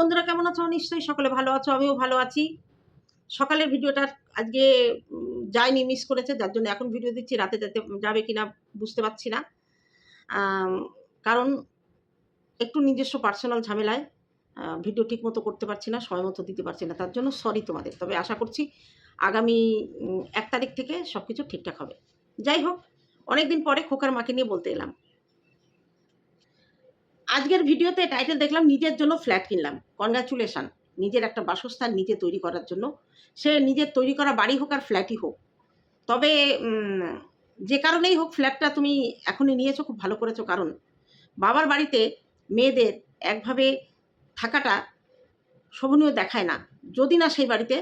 বন্ধুরা কেমন আছো? নিশ্চয়ই সকলে ভালো আছো, আমিও ভালো আছি। সকালের ভিডিওটা আজকে যায়নি মিস করেছে, যার জন্য এখন ভিডিও দিচ্ছি, রাতে যাতে যাবে কিনা বুঝতে পারছি না। কারণ একটু নিজস্ব পার্সোনাল ঝামেলায় ভিডিও ঠিক মতো করতে পারছি না, সময় মতো দিতে পারছি না, তার জন্য সরি তোমাদের। তবে আশা করছি আগামী এক তারিখ থেকে সব কিছু ঠিকঠাক হবে। যাই হোক, অনেকদিন পরে খোকার মাকে নিয়ে বলতে এলাম। আজকের ভিডিওতে টাইটেল দেখলাম, নিজের জন্য ফ্ল্যাট কিনলাম। কনগ্রাচুলেশন নিজের একটা বাসস্থান নিজে তৈরি করার জন্য। সে নিজের তৈরি করা বাড়ি হোক আর ফ্ল্যাটই হোক। তবে যে কারণেই হোক ফ্ল্যাটটা তুমি এখনই নিয়েছো, খুব ভালো করেছ। কারণ বাবার বাড়িতে মেয়েদের একভাবে থাকাটা শোভনীয় দেখায় না। যদি না সেই বাড়িতে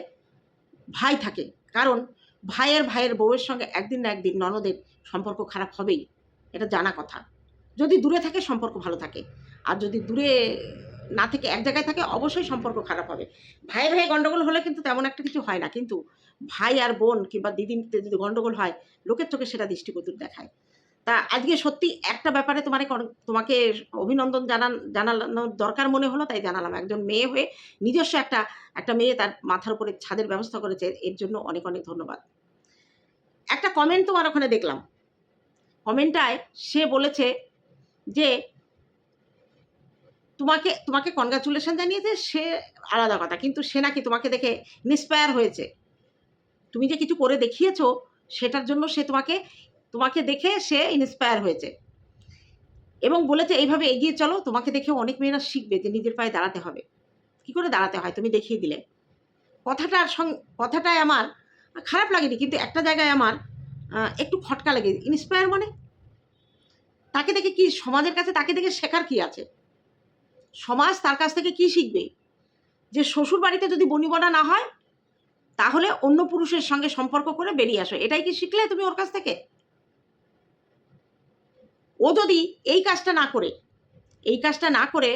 ভাই থাকে। কারণ ভাইয়ের ভাইয়ের বউয়ের সঙ্গে একদিন না একদিন ননদের সম্পর্ক খারাপ হবেই। এটা জানা কথা। যদি দূরে থাকে সম্পর্ক ভালো থাকে। আর যদি দূরে না থেকে এক জায়গায় থাকে, অবশ্যই সম্পর্ক খারাপ হবে। ভাই ভাই গন্ডগোল হলে কিন্তু তেমন একটা কিছু হয় না। কিন্তু ভাই আর বোন কিংবা দিদিতে যদি গন্ডগোল হয়, লোকের চোখে সেটা দৃষ্টিকটুর দেখায়। তা আজকে সত্যি একটা ব্যাপারে তোমার তোমাকে অভিনন্দন জানান, জানানোর দরকার মনে হলো, তাই জানালাম। একজন মেয়ে হয়ে নিজস্ব একটা একটা মেয়ে তার মাথার উপরে ছাদের ব্যবস্থা করেছে, এর জন্য অনেক অনেক ধন্যবাদ। একটা কমেন্ট তোমার ওখানে দেখলাম। কমেন্টটায় সে বলেছে যে তোমাকে তোমাকে কনগ্রাচুলেশন জানিয়েছে, সে আলাদা কথা। কিন্তু সে নাকি তোমাকে দেখে ইন্সপায়ার হয়েছে। তুমি যে কিছু করে দেখিয়েছ, সেটার জন্য সে তোমাকে তোমাকে দেখে সে ইন্সপায়ার হয়েছে। এবং বলেছে, এইভাবে এগিয়ে চলো, তোমাকে দেখে অনেক মেয়েরা শিখবে যে নিজের পায়ে দাঁড়াতে হবে। কি করে দাঁড়াতে হয়? তুমি দেখিয়ে দিলে। কথাটার সং কথাটায় আমার খারাপ লাগেনি, কিন্তু একটা জায়গায় আমার একটু খটকা লাগে ইন্সপায়ার মানে? তাকে দেখে কি, সমাজের কাছে তাকে দেখে শেখার কি আছে? সমাজ তার কাছ থেকে কি শিখবে? যে শ্বশুর বাড়িতে যদি বনিবনা না হয়, তাহলে অন্য পুরুষের সঙ্গে সম্পর্ক করে বেরিয়ে আসো। এটাই কি শিখলে তুমি ওর কাছ থেকে? ও যদি এই কাজটা না করে, এই কাজটা না করে,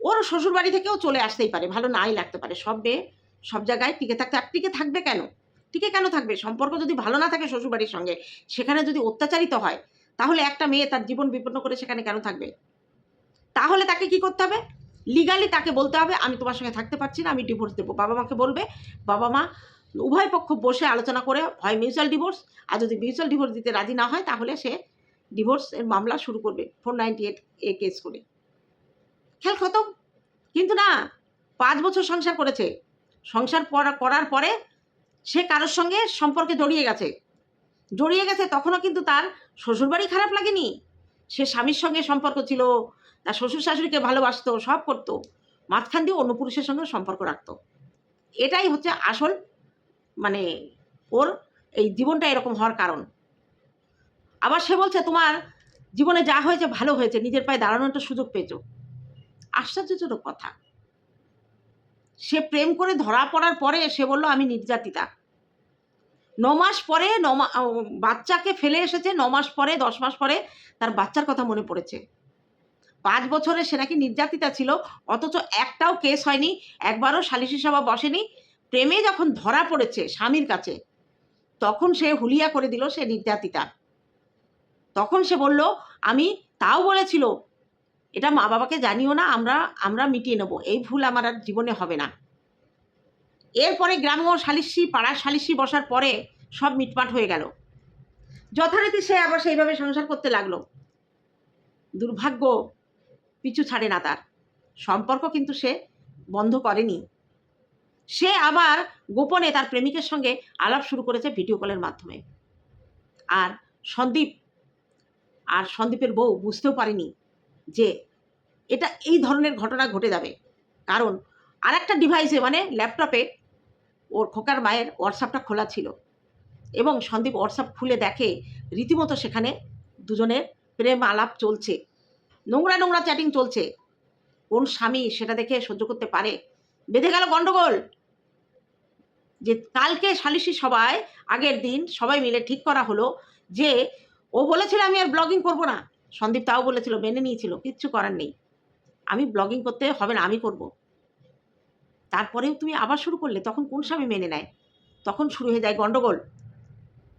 ওর শ্বশুর বাড়ি থেকেও চলে আসতেই পারে, ভালো নাই লাগতে পারে। সব মেয়ে সব জায়গায় টিকে থাকতে, আর টিকে থাকবে কেন? টিকে কেন থাকবে? সম্পর্ক যদি ভালো না থাকে শ্বশুর বাড়ির সঙ্গে, সেখানে যদি অত্যাচারিত হয় তাহলে একটা মেয়ে তার জীবন বিপন্ন করে সেখানে কেন থাকবে? তাহলে তাকে কি করতে হবে? লিগালি তাকে বলতে হবে, আমি তোমার সঙ্গে থাকতে পারছি না, আমি ডিভোর্স দেবো। বাবা মাকে বলবে, বাবা মা উভয় পক্ষ বসে আলোচনা করে, হয় মিউচুয়াল ডিভোর্স আর যদি মিউচুয়াল ডিভোর্স দিতে রাজি না হয়, তাহলে সে ডিভোর্সের মামলা শুরু করবে four ninety eight A case করে। খেল খতম। কিন্তু না, পাঁচ বছর সংসার করেছে। সংসার করার পরে সে কারোর সঙ্গে সম্পর্কে জড়িয়ে গেছে। জড়িয়ে গেছে, তখনও কিন্তু তার শ্বশুরবাড়ি খারাপ লাগেনি। সে স্বামীর সঙ্গে সম্পর্ক ছিল, তার শ্বশুর শাশুড়িকে ভালোবাসতো, সব করতো, মাঝখান দিয়ে অন্য পুরুষের সঙ্গে সম্পর্ক রাখতো। এটাই হচ্ছে আসল মানে ওর এই জীবনটা এরকম হওয়ার কারণ। আবার সে বলছে, তোমার জীবনে যা হয়েছে ভালো হয়েছে, নিজের পায়ে দাঁড়ানোর একটা সুযোগ পেয়েছ। আশ্চর্যজনক কথা। সে প্রেম করে ধরা পড়ার পরে সে বলল, আমি নির্যাতিতা। মাস পরে ন মা- আহ, বাচ্চাকে ফেলে এসেছে মাস পরে দশ মাস পরে তার বাচ্চার কথা মনে পড়েছে। পাঁচ বছরে সে নাকি নির্যাতিতা ছিল অথচ একটাও কেস হয়নি একবারও সালিশি সভা বসেনি। প্রেমে যখন ধরা পড়েছে স্বামীর কাছে তখন সে হুলিয়া করে দিল সে নির্যাতিতা। তখন সে বলল আমি তাও বলেছিল এটা মা বাবাকে জানিও না আমরা আমরা মিটিয়ে নেব এই ভুল আমার আর জীবনে হবে না। এরপরে গ্রাম্য সালিশি পাড়ার সালিশি বসার পরে সব মিটমাট হয়ে গেল। যথারীতি সে আবার সেইভাবে সংসার করতে লাগল। দুর্ভাগ্য পিছু ছাড়ে না তার। সম্পর্ক কিন্তু সে বন্ধ করেনি। সে আবার গোপনে তার প্রেমিকের সঙ্গে আলাপ শুরু করেছে ভিডিও কলের মাধ্যমে। আর সন্দীপ, আর সন্দীপের বউ বুঝতেও পারেনি যে এটা এই ধরনের ঘটনা ঘটে যাবে। কারণ আর একটা ডিভাইসে মানে ল্যাপটপে ওর খোকার মায়ের হোয়াটসঅ্যাপটা খোলা ছিল। এবং সন্দীপ হোয়াটসঅ্যাপ খুলে দেখে রীতিমতো সেখানে দুজনের প্রেম আলাপ চলছে। নোংরা নোংরা চ্যাটিং চলছে। কোন স্বামী সেটা দেখে সহ্য করতে পারে? বেঁধে গেল গন্ডগোল। যে কালকে সালিশি সভায় আগের দিন সবাই মিলে ঠিক করা হলো যে ও বলেছিল আমি আর ব্লগিং করব না। সন্দীপ তাও বলেছিল, মেনে নিয়েছিল, কিচ্ছু করার নেই। আমি ব্লগিং করতে হবে না, আমি করব। তারপরেও তুমি আবার শুরু করলে তখন কোন স্বামী মেনে নেয়? তখন শুরু হয়ে যায় গন্ডগোল।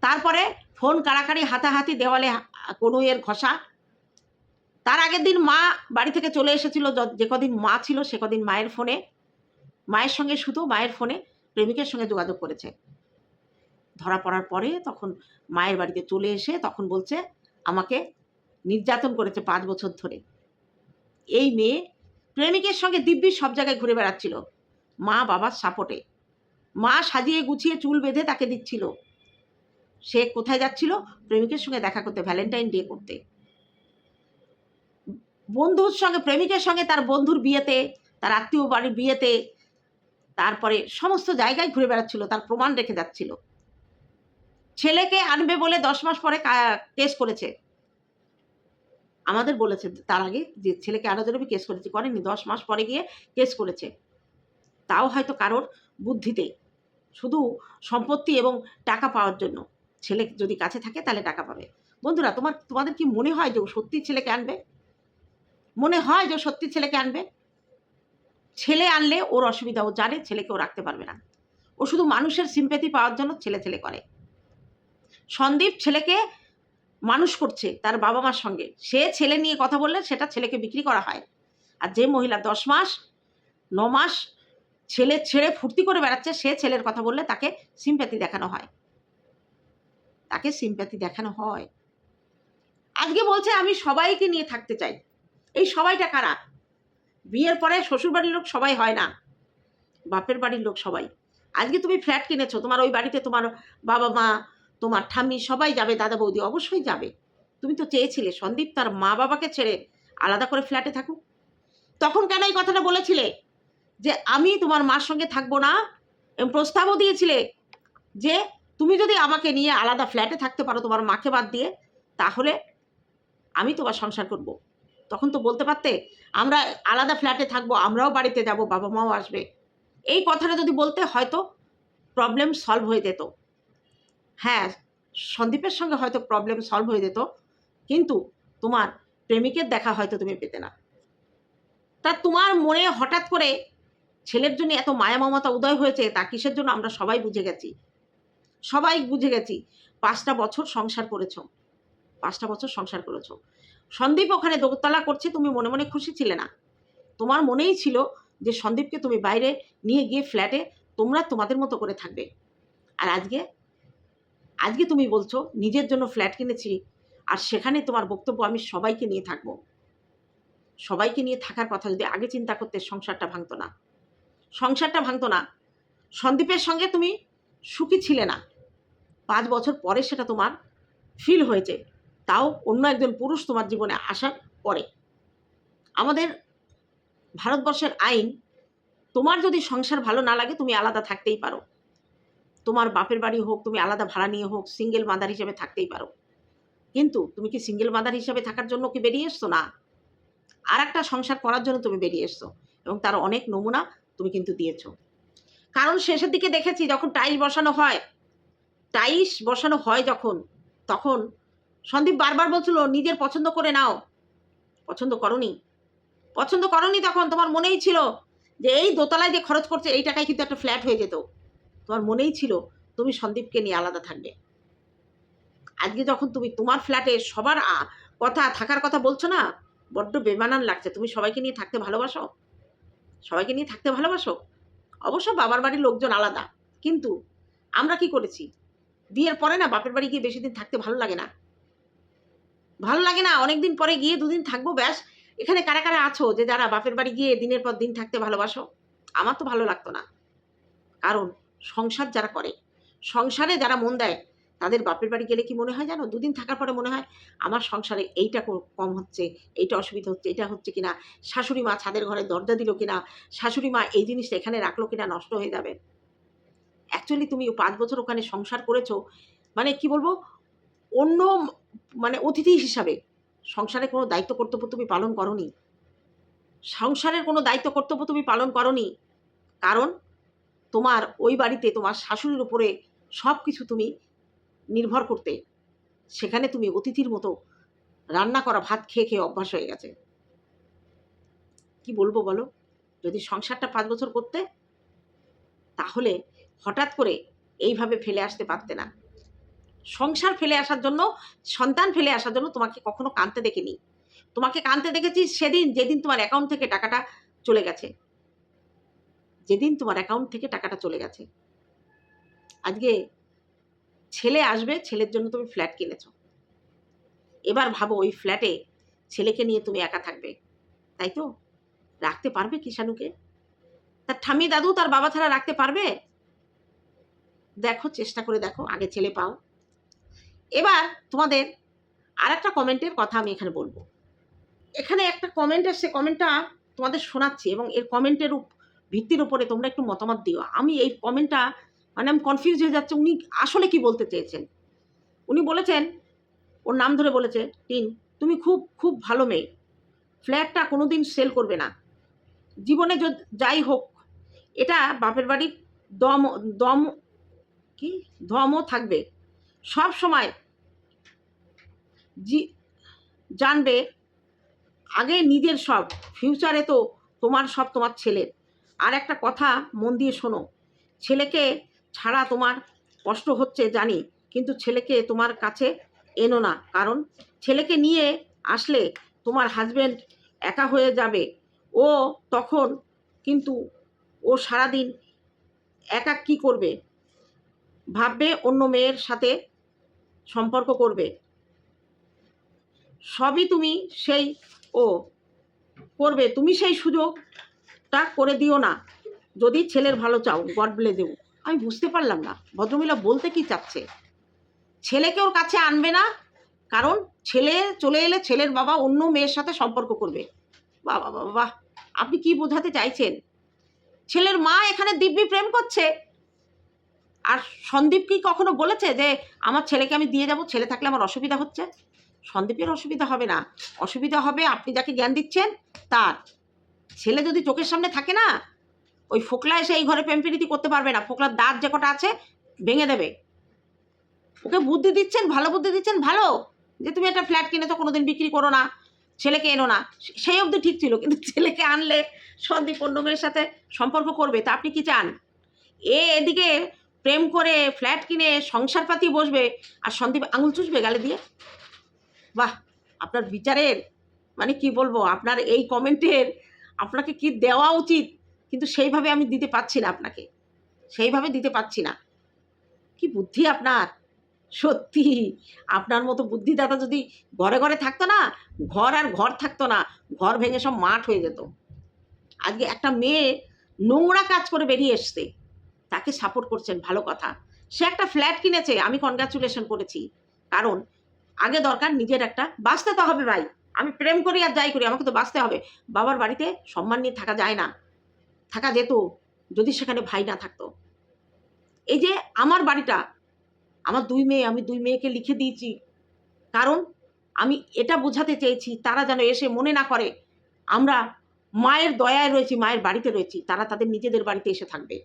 তারপরে ফোন কাড়াকাড়ি, হাতাহাতি, দেওয়ালে কোনো এর ঘষা। তার আগের দিন মা বাড়ি থেকে চলে এসেছিল, যে কদিন মা ছিল সে কদিন মায়ের ফোনে। মায়ের সঙ্গে শুধু মায়ের ফোনে, প্রেমিকের সঙ্গে যোগাযোগ করেছে। ধরা পড়ার পরে তখন মায়ের বাড়িতে চলে এসে তখন বলছে, আমাকে নির্যাতন করেছে পাঁচ বছর ধরে। এই মেয়ে প্রেমিকের সঙ্গে দিব্যি সব জায়গায় ঘুরে বেড়াচ্ছিল। মা বাবার সাপোর্টে। মা সাজিয়ে গুছিয়ে চুল বেঁধে তাকে দিচ্ছিল। সে কোথায় যাচ্ছিল? প্রেমিকের সঙ্গে দেখা করতে ভ্যালেন্টাইন ডে করতে। বন্ধুর সঙ্গে, প্রেমিকের সঙ্গে তার বন্ধুর বিয়েতে, তার আত্মীয় বাড়ির বিয়েতে, তারপরে সমস্ত জায়গায় ঘুরে বেড়াচ্ছিল, তার প্রমাণ রেখে যাচ্ছিল। ছেলেকে আনবে বলে দশ মাস পরে কেস করেছে। আমাদের বলেছে তার আগে যে ছেলেকে আনার জন্য কেস করেছে, করেনি, দশ মাস পরে গিয়ে কেস করেছে। তাও হয়তো কারোর বুদ্ধিতে শুধু সম্পত্তি এবং টাকা পাওয়ার জন্য। ছেলে যদি কাছে থাকে তাহলে টাকা পাবে। বন্ধুরা, তোমার, তোমাদের কি মনে হয় যে ও সত্যি ছেলেকে আনবে? মনে হয় যে সত্যি ছেলেকে আনবে? ছেলে আনলে ওর অসুবিধা, ও জানে ছেলেকে ও রাখতে পারবে না। ও শুধু মানুষের সিম্পেথি পাওয়ার জন্য ছেলে ছেলে করে। সন্দীপ ছেলেকে মানুষ করছে তার বাবা মার সঙ্গে। সে ছেলে নিয়ে কথা বললে সেটা ছেলেকে বিক্রি করা হয়। আর যে মহিলা দশ মাস, ন মাস ছেলে ছেড়ে ফুর্তি করে বেড়াচ্ছে, সে ছেলের কথা বললে তাকে সিম্প্যাথি দেখানো হয়। তাকে সিম্প্যাথি দেখানো হয়। আজকে বলছে, আমি সবাইকে নিয়ে থাকতে চাই। এই সবাইটা কারা? বিয়ের পরে শ্বশুরবাড়ির লোক সবাই হয় না। বাপের বাড়ির লোক সবাই। আজকে তুমি ফ্ল্যাট কিনেছো, তোমার ওই বাড়িতে তোমার বাবা মা, তোমার ঠাম্মি সবাই যাবে, দাদা বৌদি অবশ্যই যাবে। তুমি তো চেয়েছিলে, সন্দীপ তার মা বাবাকে ছেড়ে আলাদা করে ফ্ল্যাটে থাকুক। তখন কেন এই কথাটা বলেছিলে? যে আমি তোমার মার সঙ্গে থাকব না। প্রস্তাবও দিয়েছিলে যে তুমি যদি আমাকে নিয়ে আলাদা ফ্ল্যাটে থাকতে পারো তোমার মাকে বাদ দিয়ে, তাহলে আমি তোমার সংসার করব। তখন তো বলতে পারতে, আমরা আলাদা ফ্ল্যাটে থাকব, আমরাও বাড়িতে যাব, বাবা মাও আসবে। এই কথাটা যদি বলতে হয়তো প্রবলেম সলভ হয়ে যেত। হ্যাঁ সন্দীপের সঙ্গে হয়তো প্রবলেম সলভ হয়ে যেত, কিন্তু তোমার প্রেমিকের দেখা হয়তো তুমি পেতে না। তা তোমার মনে হঠাৎ করে ছেলের জন্য এত মায়া মমতা উদয় হয়েছে, তা কিসের জন্য আমরা সবাই বুঝে গেছি। সবাই বুঝে গেছি, পাঁচটা বছর সংসার করেছ। পাঁচটা বছর সংসার করেছ। সন্দীপ ওখানে দোতলা করছে, তুমি মনে মনে খুশি ছিলে না। তোমার মনেই ছিল যে সন্দীপকে তুমি বাইরে নিয়ে গিয়ে ফ্ল্যাটে তোমরা তোমাদের মতো করে থাকবে। আর আজকে? আজকে তুমি বলছো, নিজের জন্য ফ্ল্যাট কিনেছি, আর সেখানে তোমার বক্তব্য আমি সবাইকে নিয়ে থাকব। সবাইকে নিয়ে থাকার কথা যদি আগে চিন্তা করতে সংসারটা ভাঙতো না। সংসারটা ভাঙতো না। সন্দীপের সঙ্গে তুমি সুখী ছিলে না। পাঁচ বছর পরে সেটা তোমার ফিল হয়েছে। তাও অন্য একজন পুরুষ তোমার জীবনে আসার পরে। আমাদের ভারতবর্ষের আইন, তোমার যদি সংসার ভালো না লাগে তুমি আলাদা থাকতেই পারো। তোমার বাপের বাড়ি হোক, তুমি আলাদা ভাড়া নিয়ে হোক সিঙ্গেল মাদার হিসেবে থাকতেই পারো। কিন্তু তুমি কি সিঙ্গেল মাদার হিসেবে থাকার জন্য কি বেরিয়ে এসছো? না। আর একটা সংসার করার জন্য তুমি বেরিয়ে এসছো। এবং তার অনেক নমুনা তুমি কিন্তু দিয়েছ। কারণ শেষের দিকে দেখেছি যখন টাইলস বসানো হয় টাইলস বসানো হয় যখন, তখন সন্দীপ বারবার বলছিল, নিজের পছন্দ করে নাও। পছন্দ করনি। পছন্দ করনি তখন? তোমার মনেই ছিল যে এই দোতলায় যে খরচ করছে, এই টাকায় কিন্তু একটা ফ্ল্যাট হয়ে যেত। তোমার মনেই ছিল তুমি সন্দীপকে নিয়ে আলাদা থাকবে। আজকে যখন তুমি তোমার ফ্ল্যাটে সবার কথা, থাকার কথা বলছো না, বড্ড বেমানান লাগছে। তুমি সবাইকে নিয়ে থাকতে ভালোবাসো? সবাইকে নিয়ে থাকতে ভালোবাসো? অবশ্য বাবার বাড়ির লোকজন আলাদা। কিন্তু আমরা কি করেছি? বিয়ের পরে না বাপের বাড়ি গিয়ে বেশি দিন থাকতে ভালো লাগে না। ভালো লাগে না অনেক দিন পরে গিয়ে দুদিন থাকব, ব্যাস। এখানে কারা কারা আছো যে যারা বাপের বাড়ি গিয়ে দিনের পর দিন থাকতে ভালোবাসো? আমার তো ভালো লাগতো না। কারণ সংসার যারা করে, সংসারে যারা মন দেয় তাদের বাপের বাড়ি গেলে কি মনে হয় জানো? দুদিন থাকার পরে মনে হয়, আমার সংসারে এইটা কম হচ্ছে, এইটা অসুবিধা হচ্ছে, এটা হচ্ছে কিনা? শাশুড়ি মা ছাদের ঘরে দরজা দিল কিনা? শাশুড়ি মা এই জিনিসটা এখানে রাখল কিনা? নষ্ট হয়ে যাবে। অ্যাকচুয়ালি তুমি পাঁচ বছর ওখানে সংসার করেছ মানে কি বলব? অন্য মানে অতিথি হিসাবে সংসারে কোনো দায়িত্ব কর্তব্য তুমি পালন করনি। সংসারের কোনো দায়িত্ব কর্তব্য তুমি পালন করনি। কারণ তোমার ওই বাড়িতে তোমার শাশুড়ির উপরে সব কিছু তুমি নির্ভর করতে সেখানে তুমি অতিথির মতো রান্না করা, ভাত খেয়ে খেয়ে অভ্যাস হয়ে গেছে। কি বলব বলো? যদি সংসারটা পাঁচ বছর করতে, তাহলে হঠাৎ করে এইভাবে ফেলে আসতে পারতে না। সংসার ফেলে আসার জন্য, সন্তান ফেলে আসার জন্য তোমাকে কখনো কাঁদতে দেখিনি। তোমাকে কানতে দেখেছি সেদিন, যেদিন তোমার অ্যাকাউন্ট থেকে টাকাটা চলে গেছে। যেদিন তোমার অ্যাকাউন্ট থেকে টাকাটা চলে গেছে। আজকে ছেলে আসবে, ছেলের জন্য তুমি ফ্ল্যাট কিনেছো। এবার ভাবো ওই ফ্ল্যাটে ছেলেকে নিয়ে তুমি একা থাকবে, তাই তো? রাখতে পারবে কিষাণুকে? তার ঠামি দাদু তার বাবা ছাড়া রাখতে পারবে? দেখো, চেষ্টা করে দেখো, আগে ছেলে পাও। এবার তোমাদের আর একটা কমেন্টের কথা আমি এখানে বলব। এখানে একটা কমেন্ট এসছে কমেন্টটা তোমাদের শোনাচ্ছি এবং এর কমেন্টের ভিত্তির উপরে তোমরা একটু মতামত দিও। আমি এই কমেন্টটা মানে আমি কনফিউজ হয়ে যাচ্ছে। উনি আসলে কি বলতে চেয়েছেন? উনি বলেছেন, ওর নাম ধরে বলেছে, টিন, তুমি খুব খুব ভালো মেয়ে। ফ্ল্যাটটা কোনো দিন সেল করবে না। জীবনে যাই হোক, এটা বাপের বাড়ির দম দম, কি? দমও থাকবে। সব সময় জি, জানবে, আগে নিজের সব ফিউচারে তো তোমার সব তোমার ছেলের। আর একটা কথা মন দিয়ে শোনো, ছেলেকে ছাড়া তোমার কষ্ট হচ্ছে জানি, কিন্তু ছেলেকে তোমার কাছে এনো না। কারণ ছেলেকে নিয়ে আসলে তোমার হাজব্যান্ড একা হয়ে যাবে। ও তখন কিন্তু ও সারাদিন একা কি করবে? ভাববে অন্য মেয়ের সাথে সম্পর্ক করবে। সবই তুমি সেই ও করবে। তুমি সেই সুযোগটা করে দিও না। যদি ছেলের ভালো চাও, গড বলে দেব আমি বুঝতে পারলাম না। ভদ্রমহিলা বলতে কি চাচ্ছে? ছেলেকে ওর কাছে আনবে না? কারণ ছেলে চলে এলে ছেলের বাবা অন্য মেয়ের সাথে সম্পর্ক করবে। বাবা বাবা আপনি কি বোঝাতে চাইছেন? ছেলের মা এখানে দিব্যি প্রেম করছে। আর সন্দীপ কি কখনো বলেছে যে, আমার ছেলেকে আমি দিয়ে যাব, ছেলে থাকলে আমার অসুবিধা হচ্ছে সন্দীপের অসুবিধা হবে না। অসুবিধা হবে আপনি যাকে জ্ঞান দিচ্ছেন, তার। ছেলে যদি চোখের সামনে থাকে না ওই ফোকলা এসে এই ঘরে প্রেমপিরিতি করতে পারবে না। ফোকলার দাঁত যে কটা আছে, ভেঙে দেবে। ওকে বুদ্ধি দিচ্ছেন, ভালো বুদ্ধি দিচ্ছেন, ভালো। যে তুমি একটা ফ্ল্যাট কিনে তো কোনোদিন বিক্রি করো না, ছেলেকে এনো না। সেই অবধি ঠিক ছিল, কিন্তু ছেলেকে আনলে সন্দীপ অন্য মেয়ের সাথে সম্পর্ক করবে, তা আপনি কি চান? এ এদিকে প্রেম করে ফ্ল্যাট কিনে সংসার পাতি বসবে, আর সন্দীপ আঙুল চুষবে গালে দিয়ে। বাহ, আপনার বিচারের মানে কি বলব, আপনার এই কমেন্টের আপনাকে কি দেওয়া উচিত? কিন্তু সেইভাবে আমি দিতে পারছি না আপনাকে। সেইভাবে দিতে পারছি না। কি বুদ্ধি আপনার? সত্যি, আপনার মতো বুদ্ধিদাতা যদি ঘরে ঘরে থাকতো না, ঘর আর ঘর থাকতো না, ঘর ভেঙে সব মাঠ হয়ে যেত। আজকে একটা মেয়ে নোংরা কাজ করে বেরিয়ে এসছে। তাকে সাপোর্ট করছেন, ভালো কথা। সে একটা ফ্ল্যাট কিনেছে, আমি কনগ্রাচুলেশন করেছি। কারণ আগে দরকার নিজের একটা বাঁচতে তো হবে ভাই। আমি প্রেম করি আর যাই করি, আমাকে তো বাঁচতে হবে। বাবার বাড়িতে সম্মান নিয়ে থাকা যায় না। থাকা যেত, যদি সেখানে ভাই না থাকতো। এই যে আমার বাড়িটা, আমার দুই মেয়ে, আমি দুই মেয়েকে লিখে দিয়েছি। কারণ আমি এটা বোঝাতে চেয়েছি, তারা যেন এসে মনে না করে, আমরা মায়ের দয়ায় রয়েছি, মায়ের বাড়িতে রয়েছি, তারা তাদের নিজেদের বাড়িতে এসে থাকবে।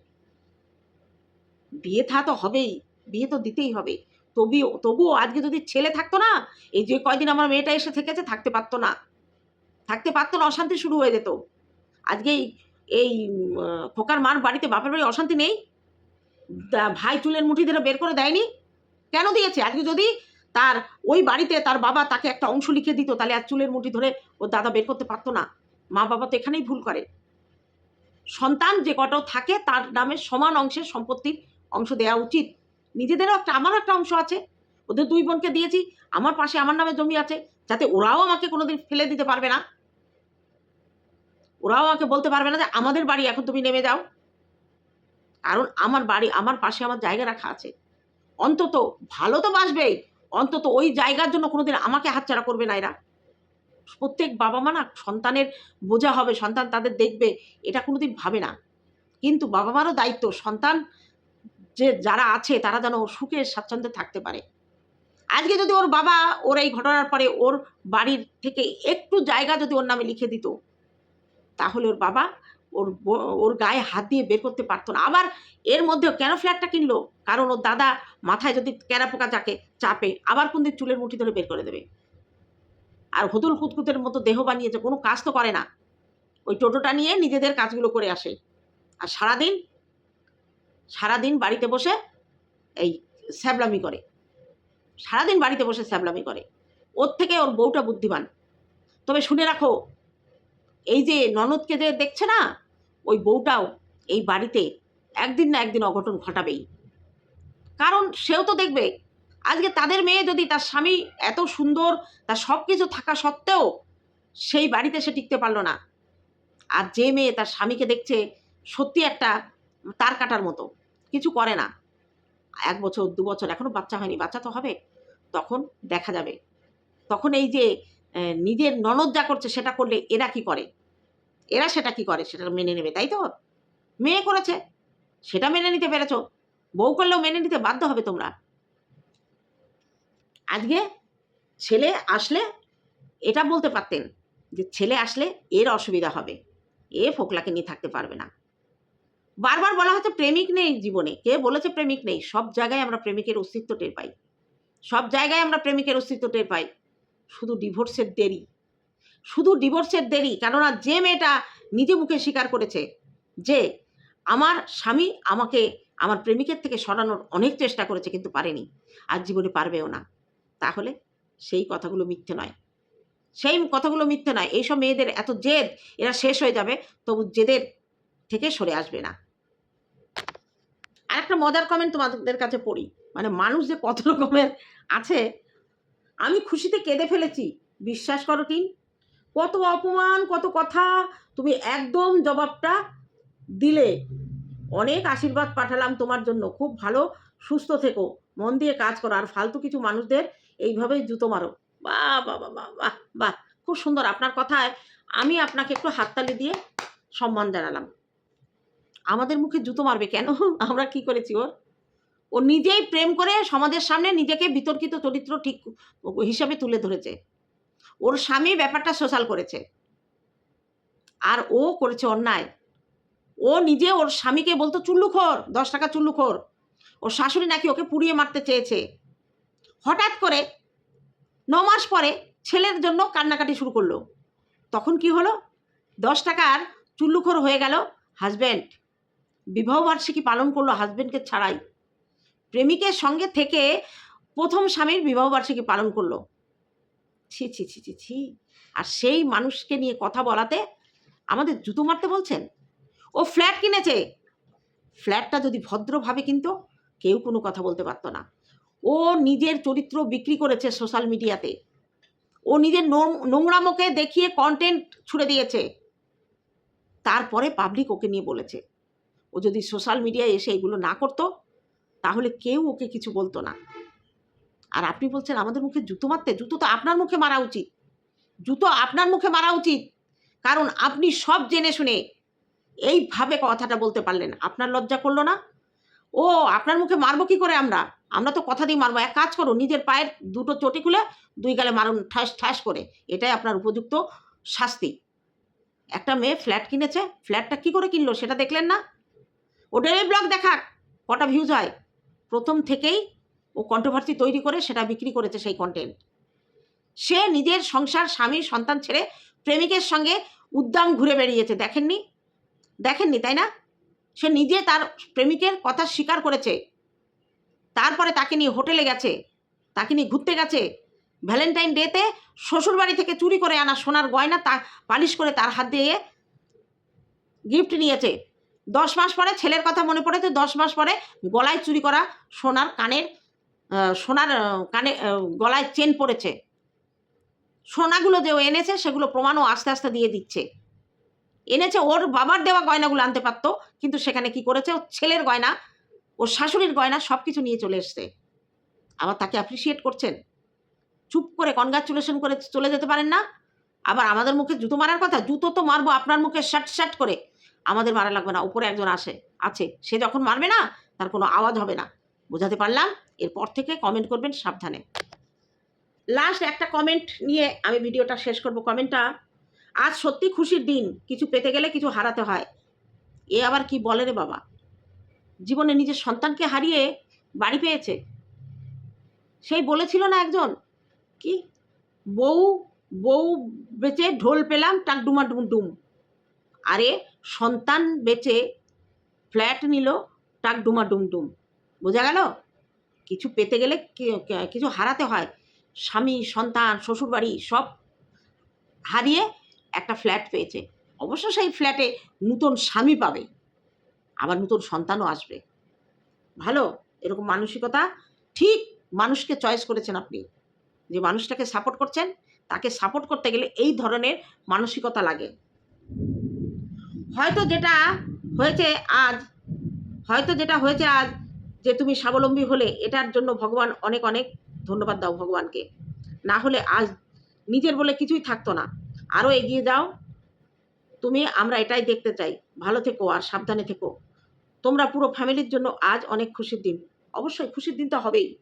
বিয়ে থা তো হবেই, বিয়ে তো দিতেই হবে। তবুও তবুও আজকে যদি ছেলে থাকতো না, এই যে কয়দিন আমার মেয়েটা এসে থেকেছে, থাকতে পারতো না। থাকতে পারতো না, অশান্তি শুরু হয়ে যেত। আজকে এই খোকার মার বাড়িতে বাপের বাড়ি অশান্তি নেই? ভাই চুলের মুঠি ধরে বের করে দেয়নি? কেন দিয়েছে? আজকে যদি তার ওই বাড়িতে তার বাবা তাকে একটা অংশ লিখে দিত, তাহলে আর চুলের মুঠি ধরে ওর দাদা বের করতে পারতো না। মা বাবা তো এখানেই ভুল করে। সন্তান যে কটাও থাকে, তার নামে সমান অংশের সম্পত্তির অংশ দেওয়া উচিত। নিজেদেরও একটা, আমারও একটা অংশ আছে। ওদের দুই বোনকে দিয়েছি, আমার পাশে আমার নামে জমি আছে, যাতে ওরাও আমাকে কোনোদিন ফেলে দিতে পারবে না। ওরাও আমাকে বলতে পারবে না যে আমাদের বাড়ি এখন তুমি নেমে যাও। কারণ আমার বাড়ি, আমার পাশে আমার জায়গা রাখা আছে। অন্তত ভালো তো বাসবেই। অন্তত ওই জায়গার জন্য কোনোদিন আমাকে হাতছাড়া করবে না এরা। প্রত্যেক বাবা মা না সন্তানের বোঝা হবে, সন্তান তাদের দেখবে, এটা কোনোদিন ভাবে না। কিন্তু বাবা মারও দায়িত্ব, সন্তান যে যারা আছে তারা যেন সুখে, স্বাচ্ছন্দ্যে থাকতে পারে। আজকে যদি ওর বাবা ওর এই ঘটনার পরে ওর বাড়ির থেকে একটু জায়গা যদি ওর নামে লিখে দিত তাহলে ওর বাবা ওর ওর গায়ে হাত দিয়ে বের করতে পারতো না। আবার এর মধ্যেও কেন ফ্ল্যাটটা কিনলো? কারণ ওর দাদা মাথায় যদি ক্যারা পোকা যাকে চাপে, আবার কোন দিন চুলের মুঠি ধরে বের করে দেবে। আর হুদুল কুতকুতের মতো দেহ বানিয়েছে কোনো কাজ তো করে না। ওই টোটোটা নিয়ে নিজেদের কাজগুলো করে আসে। আর সারাদিন সারাদিন বাড়িতে বসে এই স্যাবলামি করে। সারাদিন বাড়িতে বসে স্যাবলামি করে। ওর থেকে ওর বউটা বুদ্ধিমান। তবে শুনে রাখো এই যে ননদকে যে দেখছে না, ওই বউটাও এই বাড়িতে একদিন না একদিন অঘটন ঘটাবেই। কারণ সেও তো দেখবে, আজকে তাদের মেয়ে যদি তার স্বামী এত সুন্দর তার সব কিছু থাকা সত্ত্বেও সেই বাড়িতে সে টিকতে পারল না। আর যে মেয়ে তার স্বামীকে দেখছে, সত্যি একটা তার কাটার মতো, কিছু করে না। এক বছর, দু বছর, এখনও বাচ্চা হয়নি, বাচ্চা তো হবে, তখন দেখা যাবে। তখন এই যে নিজের ননদ যা করছে সেটা করলে এরা কি করে? এরা সেটা কি করে? সেটা মেনে নেবে, তাই তো? মেয়ে করেছে, সেটা মেনে নিতে পেরেছ। বউ করলেও মেনে নিতে বাধ্য হবে তোমরা। আজকে ছেলে আসলে এটা বলতে পারতেন যে ছেলে আসলে এর অসুবিধা হবে। এ ফোকলাকে নিয়ে থাকতে পারবে না। বারবার বলা হচ্ছে প্রেমিক নেই জীবনে। কে বলেছে প্রেমিক নেই? সব জায়গায় আমরা প্রেমিকের অস্তিত্ব টের পাই। সব জায়গায় আমরা প্রেমিকের অস্তিত্ব টের পাই। শুধু ডিভোর্সের দেরি। শুধু ডিভোর্সের দেরি, কেননা যে মেয়েটা নিজে মুখে স্বীকার করেছে যে আমার স্বামী আমাকে, আমার প্রেমিকের থেকে সরানোর অনেক চেষ্টা করেছে কিন্তু পারেনি আর জীবনে পারবেও না। তাহলে সেই কথাগুলো মিথ্যে নয়। সেই কথাগুলো মিথ্যে নয়। এইসব মেয়েদের এত জেদ, এরা শেষ হয়ে যাবে, তবু জেদের থেকে সরে আসবে না। আর একটা মজার কমেন্ট তোমাদের কাছে পড়ি। মানে মানুষ যে কত রকমের আছে, আমি খুশিতে কেঁদে ফেলেছি। বিশ্বাস করো টিন কত অপমান, কত কথা, তুমি একদম জবাবটা দিলে। অনেক আশীর্বাদ পাঠালাম তোমার জন্য। খুব ভালো, সুস্থ থেকো। মন দিয়ে কাজ করো। আর ফালতু কিছু মানুষদের এইভাবেই জুতো মারো। বাহ বাহ বাহ বাহ বাহ বাহ। খুব সুন্দর আপনার কথায়। আমি আপনাকে একটু হাততালি দিয়ে সম্মান জানালাম। আমাদের মুখে জুতো মারবে কেন? আমরা কি করেছি ওর? ও নিজেই প্রেম করে সমাজের সামনে নিজেকে বিতর্কিত চরিত্র ঠিক হিসাবে তুলে ধরেছে। ওর স্বামী ব্যাপারটা সোশ্যাল করেছে। আর ও করেছে অন্যায়। ও নিজে ওর স্বামীকে বলতো চুল্লুখোর দশ টাকা চুল্লুখোর ওর শাশুড়ি নাকি ওকে পুড়িয়ে মারতে চেয়েছে। হঠাৎ করে ন মাস পরে ছেলের জন্য কান্নাকাটি শুরু করল। তখন কি হলো? দশ টাকার চুল্লুখোর হয়ে গেল হাজব্যান্ড বিবাহবার্ষিকী পালন করল হাজব্যান্ডকে ছাড়াই। প্রেমিকের সঙ্গে থেকে প্রথম স্বামীর বিবাহবার্ষিকী পালন করল। ছি ছি ছি ছি ছি। আর সেই মানুষকে নিয়ে কথা বলাতে আমাদের জুতো মারতে বলছেন? ও ফ্ল্যাট কিনেছে। ফ্ল্যাটটা যদি ভদ্রভাবে কিনতো, কেউ কোনো কথা বলতে পারতো না। ও নিজের চরিত্র বিক্রি করেছে সোশ্যাল মিডিয়াতে। ও নিজের নোং- নোংরামোকে দেখিয়ে কন্টেন্ট ছুড়ে দিয়েছে। তারপরে পাবলিক ওকে নিয়ে বলেছে। ও যদি সোশ্যাল মিডিয়ায় এসে এগুলো না করতো, তাহলে কেউ ওকে কিছু বলতো না। আর আপনি বলছেন আমাদের মুখে জুতো মারতে, জুতো তো আপনার মুখে মারা উচিত। জুতো আপনার মুখে মারা উচিত। কারণ আপনি সব জেনে শুনে এইভাবে কথাটা বলতে পারলেন। আপনার লজ্জা করল না? ও, আপনার মুখে মারবো কি করে আমরা? আমরা তো কথা দিয়ে মারবো। এক কাজ করুন নিজের পায়ের দুটো চটি খুলে দুই গালে মারুন, ঠাস ঠাস করে। এটাই আপনার উপযুক্ত শাস্তি। একটা মেয়ে ফ্ল্যাট কিনেছে, ফ্ল্যাটটা কি করে কিনলো সেটা দেখলেন না? ও ব্লগ দেখাক কটা ভিউজ হয়? প্রথম থেকেই ও কন্ট্রোভার্সি তৈরি করে সেটা বিক্রি করেছে সেই কন্টেন্ট সে নিজের সংসার, স্বামী, সন্তান ছেড়ে প্রেমিকের সঙ্গে উদ্দাম ঘুরে বেরিয়েছে দেখেননি? দেখেননি, তাই না? সে নিজে তার প্রেমিকের কথা স্বীকার করেছে। তারপরে তাকে নিয়ে হোটেলে গেছে, তাকে নিয়ে ঘুরতে গেছে। ভ্যালেন্টাইন ডেতে শ্বশুরবাড়ি থেকে চুরি করে আনা সোনার গয়না তা পালিশ করে তার হাত দিয়ে গিফট নিয়েছে। দশ মাস পরে ছেলের কথা মনে পড়েছে, দশ মাস পরে গলায় চুরি করা সোনার কানের সোনার কানে গলায় চেন পড়েছে। সোনাগুলো যে ও এনেছে, সেগুলো প্রমাণও আস্তে আস্তে দিয়ে দিচ্ছে। এনেছে ওর বাবার দেওয়া গয়নাগুলো আনতে পারতো, কিন্তু সেখানে কি করেছে? ওর ছেলের গয়না, ওর শাশুড়ির গয়না সব কিছু নিয়ে চলে এসছে। আবার তাকে অ্যাপ্রিসিয়েট করছেন। চুপ করে কনগ্রাচুলেশন করে চলে যেতে পারেন না। আবার আমাদের মুখে জুতো মারার কথা? জুতো তো মারবো আপনার মুখে শ্যাট শ্যাট করে। আমাদের মারা লাগবে না, উপরে একজন আসে, আছে। সে যখন মারবে না, তার কোনো আওয়াজ হবে না। বোঝাতে পারলাম? এরপর থেকে কমেন্ট করবেন সাবধানে। লাস্ট একটা কমেন্ট নিয়ে আমি ভিডিওটা শেষ করব। কমেন্টটা আজ সত্যি খুশির দিন। কিছু পেতে গেলে কিছু হারাতে হয়। এ আবার কি বলে রে বাবা? জীবনে নিজের সন্তানকে হারিয়ে বাড়ি পেয়েছে। সেই বলেছিল না একজন? কি? বউ বউ বেচে ঢোল পেলাম, টাক ডুমা ডুম ডুম। আরে, সন্তান বেচে ফ্ল্যাট নিল, টাক ডুমা ডুম ডুম। বোঝা গেল? কিছু পেতে গেলে কিছু হারাতে হয়। স্বামী, সন্তান, শ্বশুরবাড়ি সব হারিয়ে একটা ফ্ল্যাট পেয়েছে। অবশ্য সেই ফ্ল্যাটে নূতন স্বামী পাবে। আবার নতুন সন্তানও আসবে। ভালো? এরকম মানসিকতা? ঠিক মানুষকে চয়েস করেছেন আপনি। যে মানুষটাকে সাপোর্ট করছেন, তাকে সাপোর্ট করতে গেলে এই ধরনের মানসিকতা লাগে। হয়তো যেটা হয়েছে আজ, হয়তো যেটা হয়েছে আজ যে তুমি স্বাবলম্বী হলে এটার জন্য ভগবান অনেক অনেক ধন্যবাদ দাও ভগবানকে। না হলে আজ নিজের বলে কিছুই থাকতো না। আরও এগিয়ে যাও। তুমি, আমরা এটাই দেখতে চাই। ভালো থেকো আর সাবধানে থেকো। তোমরা পুরো ফ্যামিলির জন্য আজ অনেক খুশির দিন। অবশ্যই খুশির দিন তো হবেই।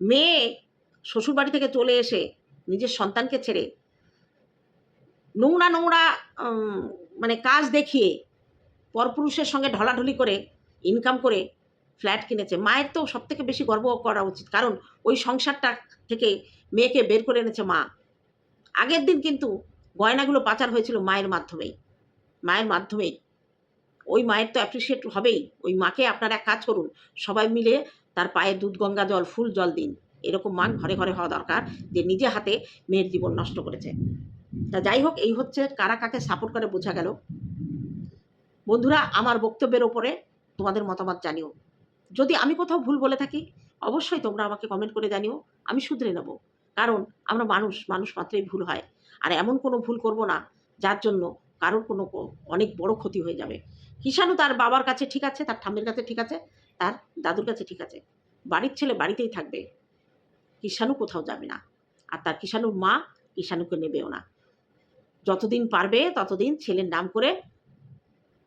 মেয়ে শ্বশুরবাড়ি থেকে চলে এসে নিজের সন্তানকে ছেড়ে নোংরা নোংরা মানে কাজ দেখিয়ে পরপুরুষের সঙ্গে ঢলাঢলি করে ইনকাম করে ফ্ল্যাট কিনেছে। মায়ের তো সব থেকে বেশি গর্ব করা উচিত। কারণ ওই সংসারটা থেকে মেয়েকে বের করে এনেছে মা। আগের দিন কিন্তু গয়নাগুলো পাচার হয়েছিল মায়ের মাধ্যমেই। মায়ের মাধ্যমেই। ওই মায়ের তো অ্যাপ্রিসিয়েট হবেই। ওই মাকে আপনারা এক কাজ করুন। সবাই মিলে তার পায়ে দুধ, গঙ্গা জল, ফুল জল দিন। এরকম মা ঘরে ঘরে হওয়া দরকার যে নিজে হাতে মেয়ের জীবন নষ্ট করেছে। তা যাই হোক, এই হচ্ছে কারা কাকে সাপোর্ট করে বোঝা গেল। বন্ধুরা, আমার বক্তব্যের ওপরে তোমাদের মতামত জানিও। যদি আমি কোথাও ভুল বলে থাকি, অবশ্যই তোমরা আমাকে কমেন্ট করে জানিও, আমি শুধরে নেব। কারণ আমরা মানুষ মানুষ মাত্রই ভুল হয়। আর এমন কোনো ভুল করব না, যার জন্য কারোর কোনো অনেক বড় ক্ষতি হয়ে যাবে। কিষাণু তার বাবার কাছে ঠিক আছে, তার ঠাম্মের কাছে ঠিক আছে, তার দাদুর কাছে ঠিক আছে। বাড়ির ছেলে বাড়িতেই থাকবে। কিষাণু কোথাও যাবে না। আর তার কিষাণুর মা কিষাণুকে নেবেও না। যতদিন পারবে, ততদিন ছেলের নাম করে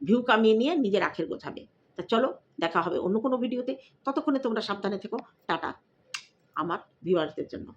ভিউ কামিয়ে নিয়ে নিজের আখের গোছাবে। তা চলো দেখা হবে অন্য কোনো ভিডিওতে ততক্ষণে তোমরা সাবধানে থেকো। টাটা। আমার ভিউয়ার্সদের জন্য।